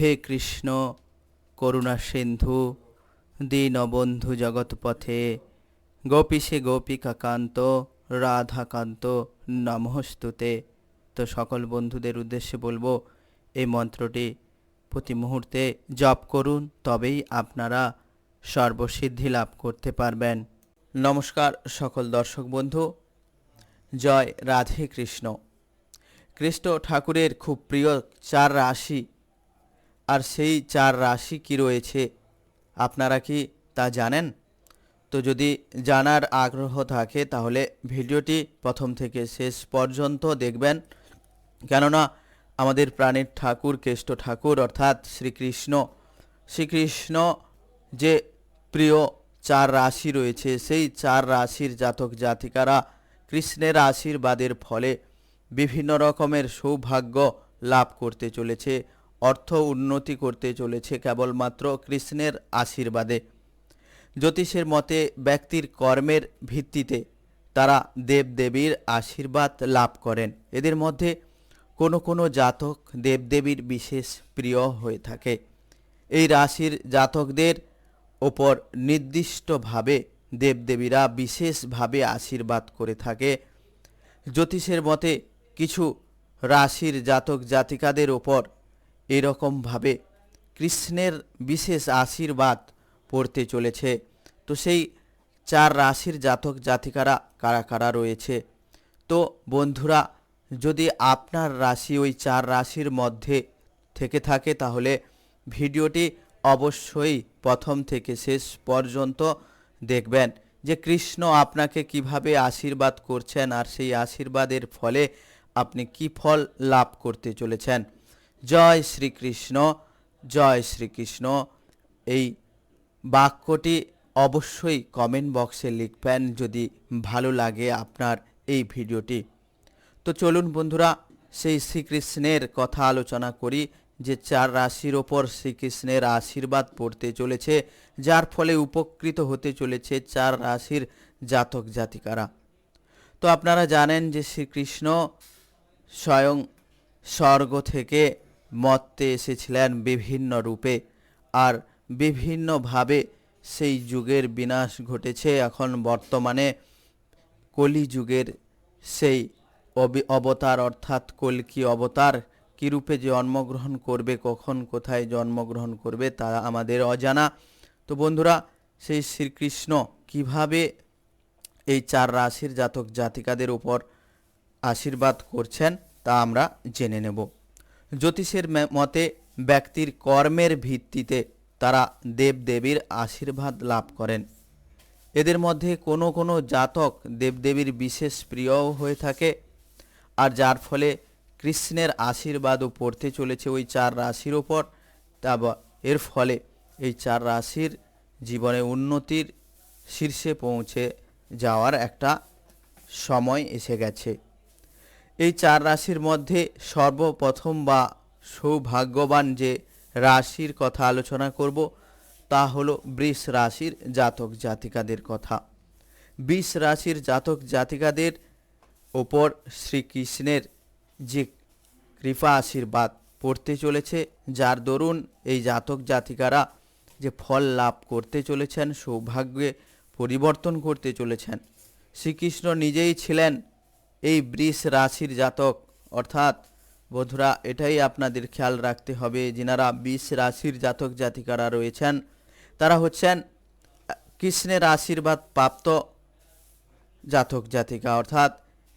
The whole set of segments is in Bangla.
হে কৃষ্ণ, করুণা সিন্ধু, দীনবন্ধু জগৎপথে গোপীশে গোপিকাকান্ত, রাধাকান্ত, নমস্তুতে। তো সকল বন্ধুদের উদ্দেশ্যে বলব, এই মন্ত্রটি প্রতি মুহূর্তে জপ করুন, তবেই আপনারা সর্বসিদ্ধি লাভ করতে পারবেন। নমস্কার সকল দর্শক বন্ধু, জয় রাধে কৃষ্ণ। কৃষ্ণ ঠাকুরের খুব প্রিয় চার রাশি আর সেই চার রাশি কি রয়েছে? আপনারা কি তা জানেন? তো যদি জানার আগ্রহ থাকে, তাহলে ভিডিওটি প্রথম থেকে শেষ পর্যন্ত দেখবেন। কেননা, আমাদের প্রাণের ঠাকুর কেষ্ট ঠাকুর, অর্থাৎ শ্রীকৃষ্ণ। শ্রীকৃষ্ণ যে প্রিয় চার রাশি রয়েছে, সেই চার রাশির জাতক জাতিকারা কৃষ্ণের আশীর্বাদের ফলে বিভিন্ন রকমের সৌভাগ্য লাভ করতে চলেছে। অর্থ উন্নতি করতে চলেছে কেবলমাত্র কৃষ্ণের আশীর্বাদে। জ্যোতিষের মতে, ব্যক্তির কর্মের ভিত্তিতে তারা দেবদেবীর আশীর্বাদ লাভ করেন। এদের মধ্যে কোনো কোনো জাতক দেবদেবীর বিশেষ প্রিয় হয়ে থাকে। এই রাশির জাতকদের ওপর নির্দিষ্টভাবে দেবদেবীরা বিশেষভাবে আশীর্বাদ করে থাকে। জ্যোতিষের মতে, কিছু রাশির জাতক জাতিকাদের ওপর এরকমভাবে কৃষ্ণের বিশেষ আশীর্বাদ পড়তে চলেছে। তো সেই চার রাশির জাতক জাতিকারা কারা কারা রয়েছে? তো বন্ধুরা, যদি আপনার রাশি ওই চার রাশির মধ্যে থেকে থাকে, তাহলে ভিডিওটি অবশ্যই প্রথম থেকে শেষ পর্যন্ত দেখবেন যে কৃষ্ণ আপনাকে কীভাবে আশীর্বাদ করছেন আর সেই আশীর্বাদের ফলে আপনি কি ফল লাভ করতে চলেছেন। জয় শ্রীকৃষ্ণ জয় শ্রীকৃষ্ণ। এই বাক্যটি অবশ্যই কমেন্ট বক্সে লিখবেন যদি ভালো লাগে আপনার এই ভিডিওটি। তো চলুন বন্ধুরা, সেই শ্রীকৃষ্ণের কথা আলোচনা করি, যে চার রাশির ওপর শ্রীকৃষ্ণের আশীর্বাদ পড়তে চলেছে, যার ফলে উপকৃত হতে চলেছে চার রাশির জাতক জাতিকারা। তো আপনারা জানেন যে শ্রীকৃষ্ণ স্বয়ং স্বর্গ থেকে মত্তে এসেছিলেন বিভিন্ন রূপে আর বিভিন্নভাবে সেই যুগের বিনাশ ঘটেছে। এখন বর্তমানে কলি যুগের সেই অবতার অর্থাৎ কলকি অবতার কী রূপে জন্মগ্রহণ করবে, কখন কোথায় জন্মগ্রহণ করবে তা আমাদের অজানা। তো বন্ধুরা, সেই শ্রীকৃষ্ণ কীভাবে এই চার রাশির জাতক জাতিকাদের উপর আশীর্বাদ করছেন তা আমরা জেনে নেব। জ্যোতিষের মতে ব্যক্তির কর্মের ভিত্তিতে তারা দেবদেবীর আশীর্বাদ লাভ করেন। এদের মধ্যে কোনো কোনো জাতক দেবদেবীর বিশেষ প্রিয়ও হয়ে থাকে আর যার ফলে কৃষ্ণের আশীর্বাদও পড়তে চলেছে ওই চার রাশির ওপর। তা এর ফলে এই চার রাশির জীবনে উন্নতির শীর্ষে পৌঁছে যাওয়ার একটা সময় এসে গেছে। এই চার রাশির মধ্যে সর্বপ্রথম বা সৌভাগ্যবান যে রাশির কথা আলোচনা করব, তা হলো বৃষ রাশির জাতক জাতিকাদের কথা। বৃষ রাশির জাতক জাতিকাদের ওপর শ্রীকৃষ্ণের যে কৃপা আশীর্বাদ পড়তে চলেছে, যার দরুন এই জাতক জাতিকারা যে ফল লাভ করতে চলেছেন, সৌভাগ্যে পরিবর্তন করতে চলেছেন। শ্রীকৃষ্ণ নিজেই ছিলেন এই বৃষ রাশির জাতক। অর্থাৎ বধুরা এটাই আপনাদের খেয়াল রাখতে হবে, যিনারা বিষ রাশির জাতক জাতিকারা রয়েছেন, তারা হচ্ছেন কৃষ্ণের আশীর্বাদ প্রাপ্ত জাতক জাতিকা। অর্থাৎ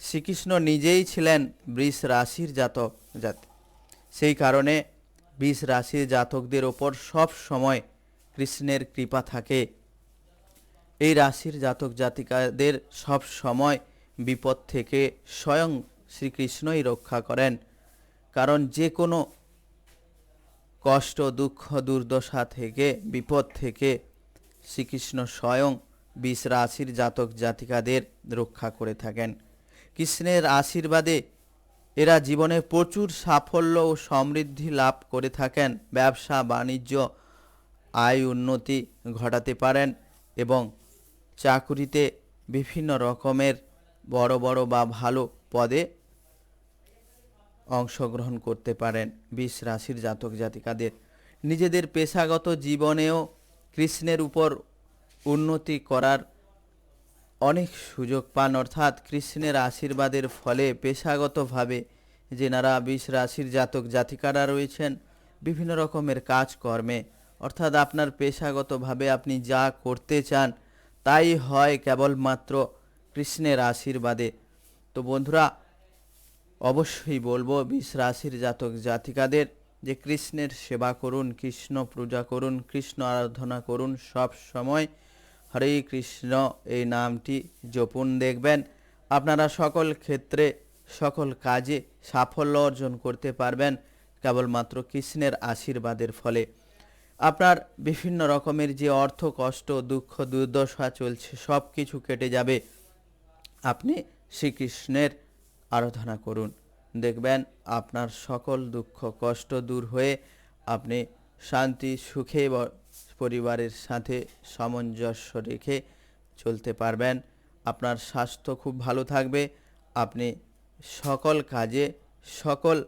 শ্রীকৃষ্ণ নিজেই ছিলেন বৃষ রাশির জাতক জাতি। সেই কারণে বৃষ রাশির জাতকদের ওপর সব সময় কৃষ্ণের কৃপা থাকে। এই রাশির জাতক জাতিকাদের সব সময় বিপদ থেকে স্বয়ং শ্রীকৃষ্ণই রক্ষা করেন। কারণ যে কোনো কষ্ট, দুঃখ, দুর্দশা থেকে, বিপদ থেকে শ্রীকৃষ্ণ স্বয়ং বিষ রাশির জাতক জাতিকাদের রক্ষা করে থাকেন। কৃষ্ণের আশীর্বাদে এরা জীবনে প্রচুর সাফল্য ও সমৃদ্ধি লাভ করে থাকেন। ব্যবসা, বাণিজ্য, আয় উন্নতি ঘটাতে পারেন এবং চাকুরিতে বিভিন্ন রকমের বড় বড় বা ভালো পদে অংশগ্রহণ করতে পারেন বিষ রাশির জাতক জাতিকাদের। নিজেদের পেশাগত জীবনেও কৃষ্ণের উপর উন্নতি করার অনেক সুযোগ পান, অর্থাৎ কৃষ্ণের আশীর্বাদের ফলে পেশাগতভাবে যেনারা বিষ রাশির জাতক জাতিকারা রয়েছেন, বিভিন্ন রকমের কাজকর্মে, অর্থাৎ আপনার পেশাগতভাবে আপনি যা করতে চান তাই হয় কেবলমাত্র কৃষ্ণের আশীর্বাদে। তো বন্ধুরা, অবশ্যই বলব, বিষ রাশির জাতক জাতিকাদের যে কৃষ্ণের সেবা করুন, কৃষ্ণ পূজা করুন, কৃষ্ণ আরাধনা করুন, সব সময় হরে কৃষ্ণ এই নামটি জপুন দেখবেন। আপনারা সকল ক্ষেত্রে, সকল কাজে সাফল্য অর্জন করতে পারবেন, কেবলমাত্র কৃষ্ণের আশীর্বাদের ফলে। আপনার বিভিন্ন রকমের যে অর্থ কষ্ট, দুঃখ, দুর্দশা চলছে সব কিছু কেটে যাবে। আপনি শ্রীকৃষ্ণের আরাধনা করুন। দেখবেন আপনার সকল দুঃখ, কষ্ট দূর হয়ে আপনি শান্তি, সুখে পরিবারের সাথে সামঞ্জস্য রেখে চলতে পারবেন। আপনার স্বাস্থ্য খুব ভালো থাকবে। আপনি সকল কাজে সকল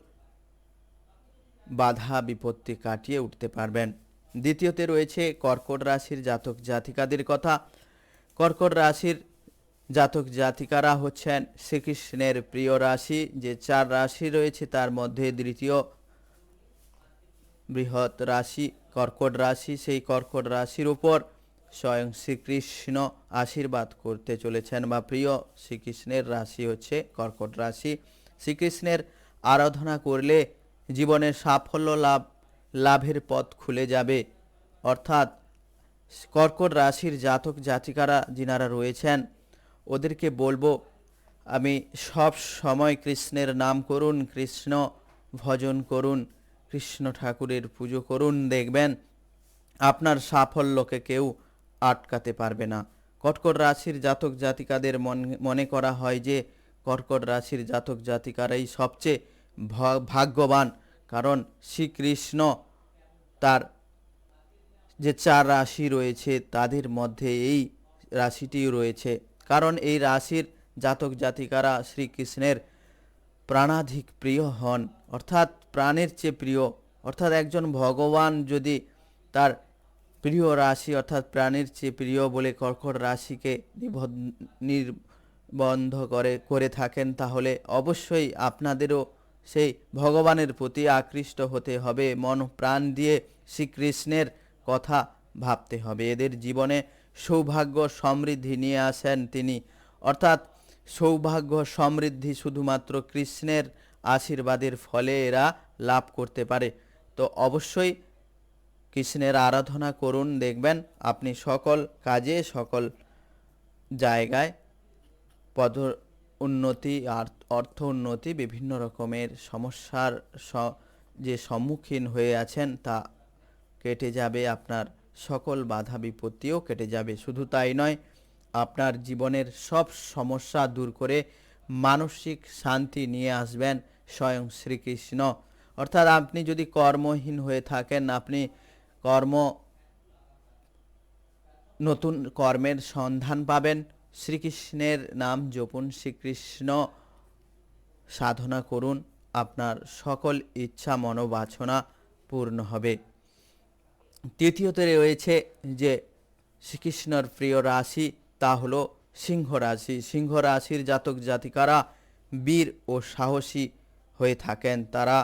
বাধা, বিপত্তি কাটিয়ে উঠতে পারবেন। দ্বিতীয়তে রয়েছে কর্কট রাশির জাতক জাতিকাদের কথা। কর্কট রাশির জাতক জাতিকারা হচ্ছেন শ্রীকৃষ্ণের প্রিয় রাশি। যে চার রাশি রয়েছে, তার মধ্যে দ্বিতীয় বৃহৎ রাশি, কর্কট রাশি। সেই কর্কট রাশির উপর স্বয়ং শ্রীকৃষ্ণ আশীর্বাদ করতে চলেছেন। বা প্রিয়, শ্রীকৃষ্ণের রাশি হচ্ছে কর্কট রাশি। শ্রীকৃষ্ণের আরাধনা করলে জীবনের সাফল্য লাভ, লাভের পথ খুলে যাবে। অর্থাৎ কর্কট রাশির জাতক জাতিকারা, যিনারা রয়েছেন ওদেরকে বলব, আমি সব সময় কৃষ্ণের নাম করুন, কৃষ্ণ ভজন করুন, কৃষ্ণ ঠাকুরের পুজো করুন। দেখবেন আপনার সাফল্যকে কেউ আটকাতে পারবে না। কর্কট রাশির জাতক জাতিকাদের মন- করা হয় যে কর্কট রাশির জাতক জাতিকারাই সবচেয়ে ভাগ্যবান। কারণ শ্রীকৃষ্ণ তার যে চার রাশি রয়েছে, তাদের মধ্যে এই রাশিটিও রয়েছে। কারণ এই রাশির জাতক জাতিকারা শ্রীকৃষ্ণের প্রাণাধিক প্রিয় হন। অর্থাৎ প্রাণের চেয়ে প্রিয়, অর্থাৎ একজন ভগবান যদি তার প্রিয় রাশি, অর্থাৎ প্রাণের চেয়ে প্রিয় বলে কর্কট রাশিকে নির্বন্ধ করে করে থাকেন, তাহলে অবশ্যই আপনাদেরও সেই ভগবানের প্রতি আকৃষ্ট হতে হবে। মন প্রাণ দিয়ে শ্রীকৃষ্ণের কথা ভাবতে হবে। এদের জীবনে সৌভাগ্য সমৃদ্ধি নিয়ে আসেন তিনি। অর্থাৎ সৌভাগ্য সমৃদ্ধি শুধুমাত্র কৃষ্ণের আশীর্বাদের ফলে এরা লাভ করতে পারে। তো অবশ্যই কৃষ্ণের আরাধনা করুন, দেখবেন আপনি সকল কাজে, সকল জায়গায় পদ উন্নতি অর্থ উন্নতি, বিভিন্ন রকমের সমস্যার যে সম্মুখীন হয়ে আছেন তা কেটে যাবে আপনার সকল বাধা বিপত্তিও কেটে যাবে। শুধু তাই নয়, আপনার জীবনের সব সমস্যা দূর করে মানসিক শান্তি নিয়ে আসবেন স্বয়ং শ্রীকৃষ্ণ। অর্থাৎ আপনি যদি কর্মহীন হয়ে থাকেন, আপনি কর্ম, নতুন কর্মের সন্ধান পাবেন। শ্রীকৃষ্ণের নাম জপুন শ্রীকৃষ্ণ। সাধনা করুন, আপনার সকল ইচ্ছা মনোবাসনা পূর্ণ হবে। তৃতীয়তে রয়েছে যে শ্রীকৃষ্ণর প্রিয় রাশি তা হল সিংহ রাশি। সিংহ রাশির জাতক জাতিকারা বীর ও সাহসী হয়ে থাকেন। তারা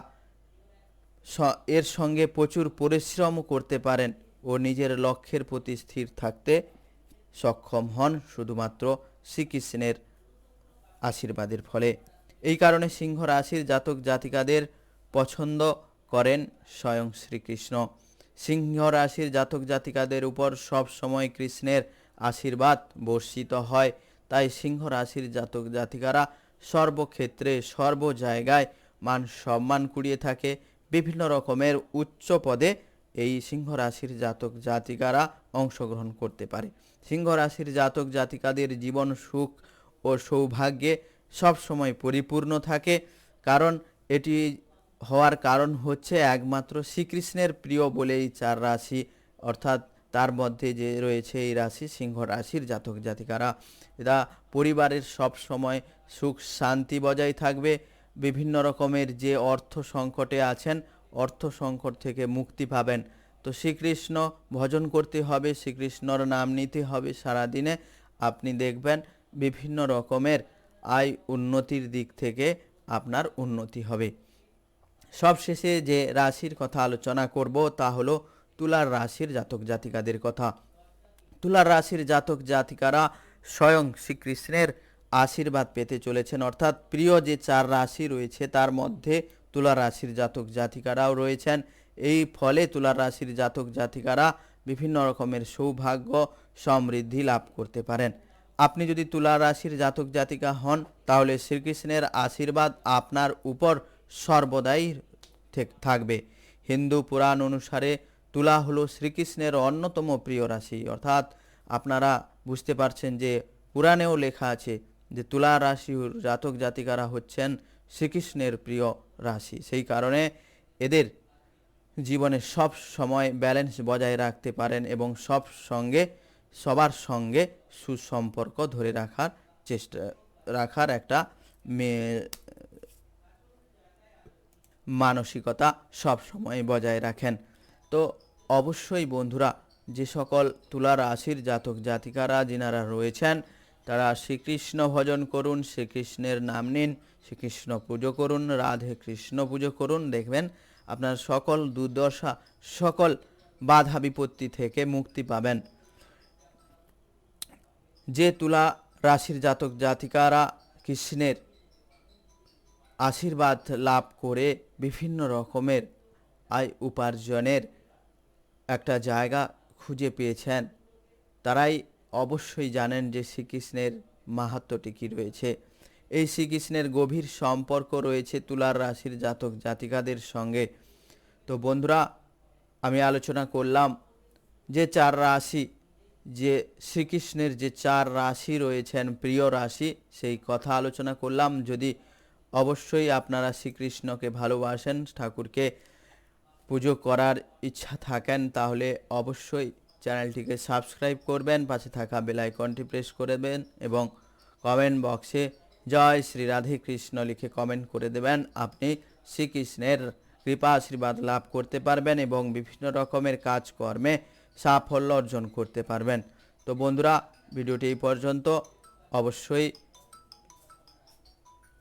এর সঙ্গে প্রচুর পরিশ্রমও করতে পারেন ও নিজের লক্ষ্যের প্রতি স্থির থাকতে সক্ষম হন শুধুমাত্র শ্রীকৃষ্ণের আশীর্বাদের ফলে। এই কারণে সিংহ রাশির জাতক জাতিকাদের পছন্দ করেন স্বয়ং শ্রীকৃষ্ণ। সিংহ রাশির জাতক জাতিকাদের উপর সব সময় কৃষ্ণের আশীর্বাদ বর্ষিত হয়। তাই সিংহ রাশির জাতক জাতিকারা সর্বক্ষেত্রে সর্ব জায়গায় মান সম্মান কুড়িয়ে থাকে। বিভিন্ন রকমের উচ্চ পদে এই সিংহ রাশির জাতক জাতিকারা অংশগ্রহণ করতে পারে। সিংহ রাশির জাতক জাতিকাদের জীবন সুখ ও সৌভাগ্যে সব সময় পরিপূর্ণ থাকে। কারণ এটি হওয়ার কারণ হচ্ছে একমাত্র শ্রীকৃষ্ণের প্রিয় বলেই চার রাশি, অর্থাৎ তার মধ্যে যে রয়েছে এই রাশি, সিংহ রাশির জাতক জাতিকারা। এরা পরিবারের সব সময় সুখ শান্তি বজায় থাকবে। বিভিন্ন রকমের যে অর্থ সংকটে আছেন, অর্থ সংকট থেকে মুক্তি পাবেন। তো শ্রীকৃষ্ণ ভজন করতে হবে, শ্রীকৃষ্ণর নাম নিতে হবে সারাদিনে। আপনি দেখবেন বিভিন্ন রকমের আয় উন্নতির দিক থেকে আপনার উন্নতি হবে। সবশেষে যে রাশির কথা আলোচনা করব তা হলো তুলার রাশির জাতক জাতিকাদের কথা। তুলার রাশির জাতক জাতিকারা স্বয়ং শ্রীকৃষ্ণের আশীর্বাদ পেতে চলেছেন। অর্থাৎ প্রিয় যে চার রাশি রয়েছে তার মধ্যে তুলা রাশির জাতক জাতিকারাও রয়েছেন। এই ফলে তুলা রাশির জাতক জাতিকারা বিভিন্ন রকমের সৌভাগ্য সমৃদ্ধি লাভ করতে পারেন। আপনি যদি তুলা রাশির জাতক জাতিকা হন, তাহলে শ্রীকৃষ্ণের আশীর্বাদ আপনার উপর সর্বদাই থাকবে। হিন্দু পুরাণ অনুসারে তুলা হলো শ্রীকৃষ্ণের অন্যতম প্রিয় রাশি। অর্থাৎ আপনারা বুঝতে পারছেন যে পুরাণেও লেখা আছে যে তুলা রাশির জাতক জাতিকারা হচ্ছেন শ্রীকৃষ্ণের প্রিয় রাশি। সেই কারণে এদের জীবনে সব সময় ব্যালেন্স বজায় রাখতে পারেন এবং সব সঙ্গে, সবার সঙ্গে সুসম্পর্ক ধরে রাখার চেষ্টা রাখার একটা মানসিকতা সব সময় বজায় রাখেন। তো অবশ্যই বন্ধুরা, যে সকল তুলা রাশির জাতক জাতিকারা, যিনারা রয়েছেন, তারা শ্রীকৃষ্ণ ভজন করুন, শ্রীকৃষ্ণের নাম নিন, শ্রীকৃষ্ণ পুজো করুন, রাধে কৃষ্ণ পুজো করুন। দেখবেন আপনার সকল দুর্দশা, সকল বাধা বিপত্তি থেকে মুক্তি পাবেন। যে তুলা রাশির জাতক জাতিকারা কৃষ্ণের আশীর্বাদ লাভ করে বিভিন্ন রকমের আয় উপার্জনের একটা জায়গা খুঁজে পেয়েছেন। তারাই অবশ্যই জানেন যে শ্রীকৃষ্ণের মাহাত্ম্যটি কী রয়েছে। এই শ্রীকৃষ্ণের গভীর সম্পর্ক রয়েছে তুলার রাশির জাতক জাতিকাদের সঙ্গে। তো বন্ধুরা, আমি আলোচনা করলাম যে চার রাশি, যে শ্রীকৃষ্ণের যে চার রাশি রয়েছেন, প্রিয় রাশি, সেই কথা আলোচনা করলাম। যদি অবশ্যই আপনারা শ্রীকৃষ্ণকে ভালোবাসেন, ঠাকুরকে পুজো করার ইচ্ছা থাকেন, তাহলে অবশ্যই চ্যানেলটিকে সাবস্ক্রাইব করবেন, পাশে থাকা বেল আইকনটি প্রেস করবেন এবং কমেন্ট বক্সে জয় শ্রী রাধে কৃষ্ণ লিখে কমেন্ট করে দেবেন। আপনি শ্রীকৃষ্ণের কৃপা, আশীর্বাদ লাভ করতে পারবেন এবং বিভিন্ন রকমের কাজকর্মে সাফল্য অর্জন করতে পারবেন। তো বন্ধুরা, ভিডিওটি এই পর্যন্ত। অবশ্যই